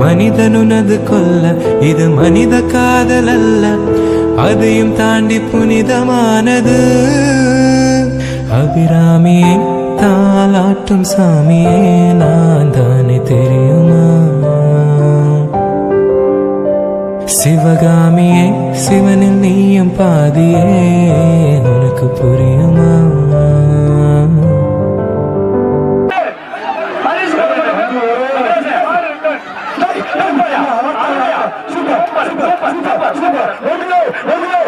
மனிதனுனது கொல்ல இது மனித காதல் அல்ல அதையும் தாண்டி புனிதமானது. அபிராமியை தாளாட்டும் சாமியே நான் சிவகாமியே சிவனில் நீயும் பாதியே உனக்கு புரியுமா ஒரு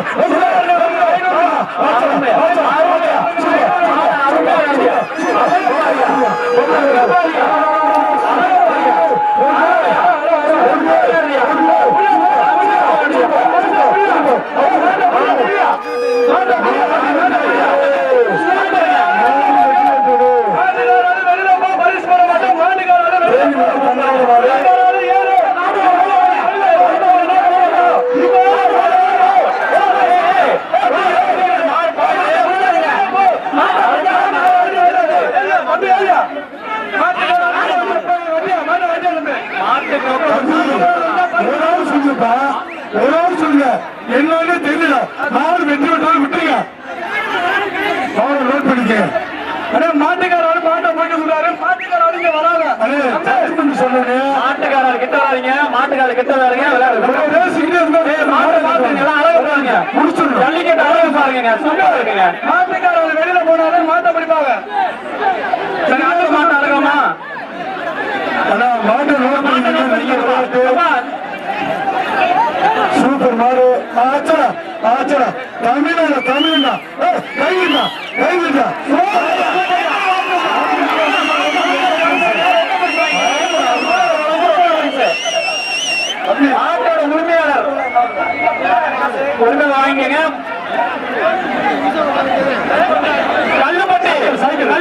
ஆள் சொல்லுப்பா ஒரு ஆள் சொல்லுங்க. என்னன்னு தெரியல. நாலு வெற்றி விட்டாலும் விட்டுருங்க. அவரை நோட் பண்ணிக்க அண்ணே மாட்டுக்காரர் மாட்டை போயிட்டு சொல்றாரு மாட்டுக்காரர் இங்க வராங்க. அண்ணே ஜட்ஜ்மெண்ட் சொல்லுங்க. மாட்டுக்காரர் கிட்ட வராதீங்க மாட்டுக்காரர் கிட்ட வராதீங்க விளையாடுங்க மாட்டு மாட்டுங்க எல்லாம் அழகு பாருங்க. முடிச்சிடணும். ஜல்லிக்கட்டு அழகு பாருங்க. சூப்பரா இருக்குங்க. மாட்டுக்காரர் வெளியில போனாலும் மாட்டை பிடிப்பாங்க. சரி மாட்டு அழகாமா அண்ணா மாட்டை நோட் பண்ணிக்க சூப்பர் மாடு ஆச்சடா. ஆச்சடா தமிழ்நாடு தமிழ்னா கைவிடா கைவிடா ஆட்டோட உரிமையாளர். உரிமை வாங்கிங்க கல்லுப்பட்டி சைக்கிள்